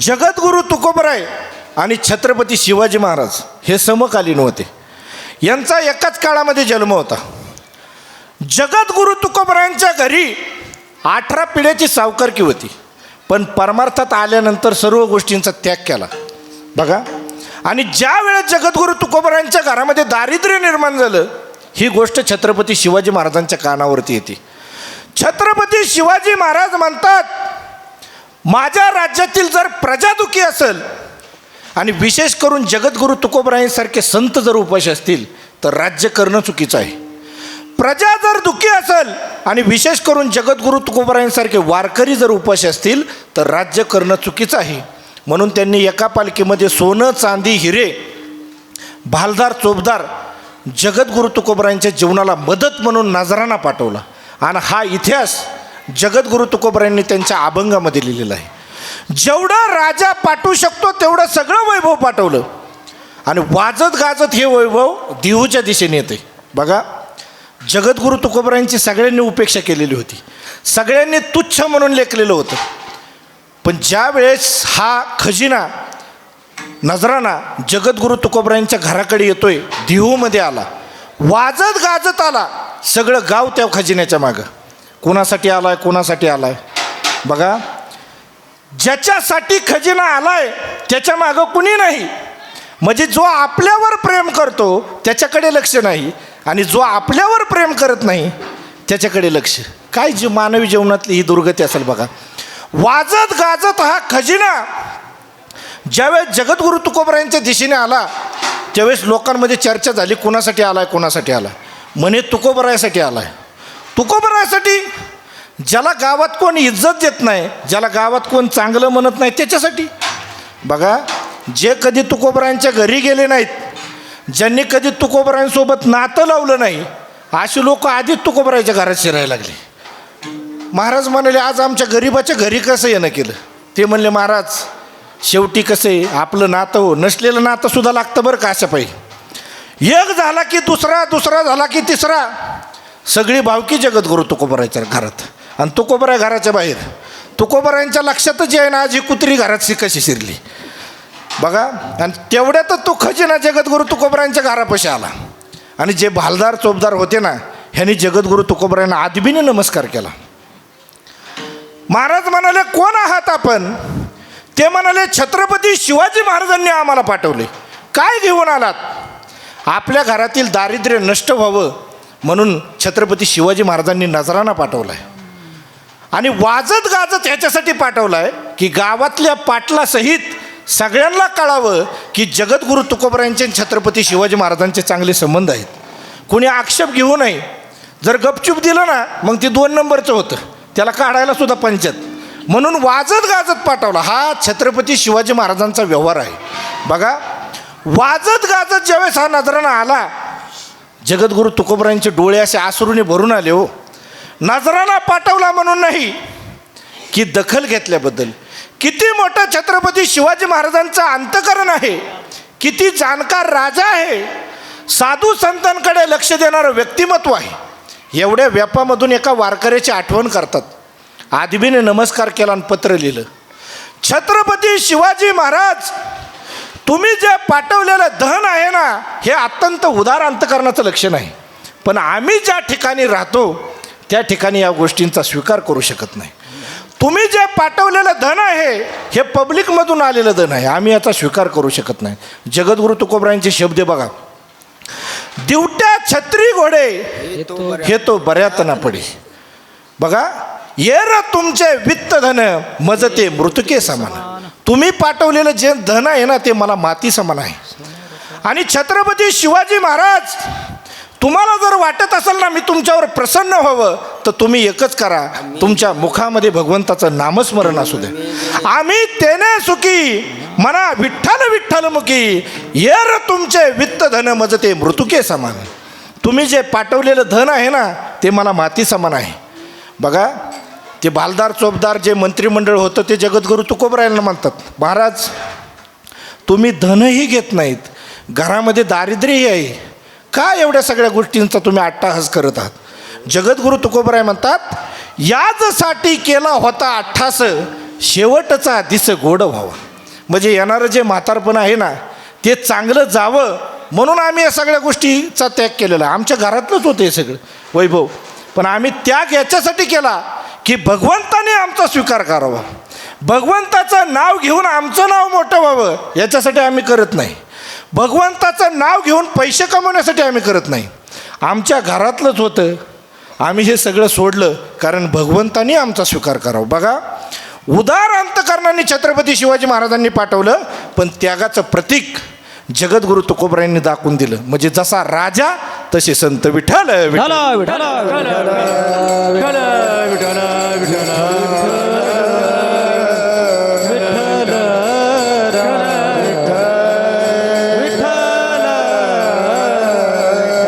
जगद्गुरू तुकोबराय आणि छत्रपती शिवाजी महाराज हे समकालीन होते. यांचा एकाच काळामध्ये जन्म होता. जगद्गुरू तुकोबरायांच्या घरी अठरा पिढ्याची सावकारकी होती. पण परमार्थात आल्यानंतर सर्व गोष्टींचा त्याग केला. बघा. आणि ज्या वेळेस जगद्गुरू तुकोबरायांच्या घरामध्ये दारिद्र्य निर्माण झालं ही गोष्ट छत्रपती शिवाजी महाराजांच्या कानावरती येते. छत्रपती शिवाजी महाराज म्हणतात माझ्या राज्यातील जर प्रजा दुखी असेल आणि विशेष करून जगद्गुरू तुकोबरायांसारखे संत जर उपाशी असतील तर राज्य करणं चुकीचं आहे. प्रजा जर दुःखी असेल आणि विशेष करून जगद्गुरू तुकोबरायांसारखे वारकरी जर उपाशी असतील तर राज्य करणं चुकीचं आहे. म्हणून त्यांनी एका पालखीमध्ये सोनं चांदी हिरे भालदार चोपदार जगद्गुरू तुकोबरायांच्या जीवनाला मदत म्हणून नजराना पाठवला. आणि हा इतिहास जगद्गुरू तुकोबरायांनी त्यांच्या अभंगामध्ये लिहिलेलं आहे. जेवढं राजा पाठवू शकतो तेवढं सगळं वैभव पाठवलं. आणि वाजत गाजत हे वैभव देहूच्या दिशेने येते. बघा जगद्गुरू तुकोबरायांची सगळ्यांनी उपेक्षा केलेली होती. सगळ्यांनी तुच्छ म्हणून लेखलेलं होतं. पण ज्यावेळेस हा खजिना नजराना जगद्गुरू तुकोबरायांच्या घराकडे येतोय देहूमध्ये आला. वाजत गाजत आला सगळं गाव त्या खजिन्याच्या मागं. कोणासाठी आलाय कोणासाठी आलाय? बघा ज्याच्यासाठी खजिना आलाय त्याच्या मागं कुणी नाही. म्हणजे जो आपल्यावर प्रेम करतो त्याच्याकडे लक्ष नाही. आणि जो आपल्यावर प्रेम करत नाही त्याच्याकडे लक्ष. काय जी मानवी जीवनातली ही दुर्गती असेल बघा. वाजत गाजत हा खजिना ज्यावेळेस जगद्गुरू तुकोबरायांच्या दिशेने आला त्यावेळेस लोकांमध्ये चर्चा झाली कोणासाठी आलाय कोणासाठी आला म्हणे तुकोबरायासाठी आलाय. तुकोबरायासाठी ज्याला गावात कोण इज्जत देत नाही ज्याला गावात कोण चांगलं म्हणत नाही त्याच्यासाठी. बघा जे कधी तुकोबरांच्या घरी गेले नाहीत ज्यांनी कधी तुकोबरांसोबत नातं लावलं नाही अशी लोक आधीच तुकोबरायाच्या घरात शिरायला लागले. महाराज म्हणाले आज आमच्या गरीबाच्या घरी कसं येणं केलं? ते म्हणले महाराज शेवटी कसं आहे आपलं नातं हो नसलेलं नातं सुद्धा लागतं बरं का अशा पाहिजे. एक झाला की दुसरा दुसरा झाला की तिसरा. सगळी भावकी जगद्गुरू तुकोबरायच्या घरात. आणि तुकोबराय घराच्या बाहेर. तुकोबरायांच्या लक्षातच आहे ना आज ही कुत्री घरात शी कशी शिरली. बघा आणि तेवढ्यातच तो खजिना जगद्गुरू तुकोबरायांच्या घरापाशी आला. आणि जे भालदार चोपदार होते ना ह्यांनी जगद्गुरू तुकोबरायांना आदबीने नमस्कार केला. महाराज म्हणाले कोण आहात आपण? ते म्हणाले छत्रपती शिवाजी महाराजांनी आम्हाला पाठवले. काय घेऊन आलात? आपल्या घरातील दारिद्र्य नष्ट व्हावं म्हणून छत्रपती शिवाजी महाराजांनी नजराना पाठवला आहे आणि वाजत गाजत ह्याच्यासाठी पाठवला आहे की गावातल्या पाटलासहित सगळ्यांना कळावं की जगद्गुरू तुकोबरायांचे आणि छत्रपती शिवाजी महाराजांचे चांगले संबंध आहेत. कोणी आक्षेप घेऊ नये. जर गपचूप दिलं ना मग ते दोन नंबरचं होतं. त्याला काढायला सुद्धा पंचायत. म्हणून वाजत गाजत पाठवला. हा छत्रपती शिवाजी महाराजांचा व्यवहार आहे. बघा वाजत गाजत ज्यावेळेस हा नजराना आला जगद्गुरू तुकोबरायांचे डोळे असे आसरूने भरून आले हो. नजराना पाठवला म्हणून नाही की दखल घेतल्याबद्दल. किती मोठा छत्रपती शिवाजी महाराजांचं अंतकरण आहे किती जाणकार राजा आहे साधू संतांकडे लक्ष देणारं व्यक्तिमत्व आहे. एवढ्या व्यापामधून एका वारकऱ्याची आठवण करतात. आदबीने नमस्कार केला आणि पत्र लिहिलं. छत्रपती शिवाजी महाराज तुम्ही जे पाठवलेलं धन आहे ना हे अत्यंत उदार अंतकरणाचं लक्षण आहे. पण आम्ही ज्या ठिकाणी राहतो त्या ठिकाणी या गोष्टींचा स्वीकार करू शकत नाही. तुम्ही जे पाठवलेलं धन आहे हे पब्लिकमधून आलेलं धन आहे. आम्ही याचा स्वीकार करू शकत नाही. जगद्गुरु तुकोबरायांचे शब्द बघा. दिवट्या छत्री घोडे हे तो बऱ्यात ना पडे. बघा येर तुमचे वित्त धन मजते मृतके समान. तुम्ही पाठवलेलं जे धन आहे ना ते मला माती समान आहे. आणि छत्रपती शिवाजी महाराज तुम्हाला जर वाटत असेल ना मी तुमच्यावर प्रसन्न व्हावं तर तुम्ही एकच करा. तुमच्या मुखामध्ये भगवंताचं नामस्मरण असू दे. आम्ही तेने सुखी मना विठ्ठल विठ्ठल मुखी ये तुमचे वित्त धन मजते मृतुके समान. तुम्ही जे पाठवलेलं धन आहे ना ते मला माती समान आहे. बघा ते बालदार चोपदार जे मंत्रिमंडळ होतं ते जगद्गुरू तुकोबरायांना म्हणतात महाराज तुम्ही धनही घेत नाहीत. घरामध्ये दारिद्र्यही आहे. का एवढ्या सगळ्या गोष्टींचा तुम्ही अट्टाहास करत आहात? जगद्गुरू तुकोबराय म्हणतात याचसाठी केला होता अठ्ठास शेवटचा दिस गोड व्हावा. म्हणजे येणारं जे म्हातारपण आहे ना ते चांगलं जावं म्हणून आम्ही या सगळ्या गोष्टीचा त्याग केलेला आमच्या घरातलंच होतं हे सगळं वैभव. पण आम्ही त्याग याच्यासाठी केला की भगवंताने आमचा स्वीकार करावा. भगवंताचं नाव घेऊन आमचं नाव मोठं व्हावं याच्यासाठी आम्ही करत नाही. भगवंताचं नाव घेऊन पैसे कमवण्यासाठी आम्ही करत नाही. आमच्या घरातलंच होतं. आम्ही हे सगळं सोडलं कारण भगवंताने आमचा स्वीकार करावा. बघा उदार अंतकरणाने छत्रपती शिवाजी महाराजांनी पाठवलं पण त्यागाचं प्रतीक जगद्गुरु तुकोबरायांनी दाखवून दिलं. म्हणजे जसा राजा तसे संत विठ्ठल विठ्ठल.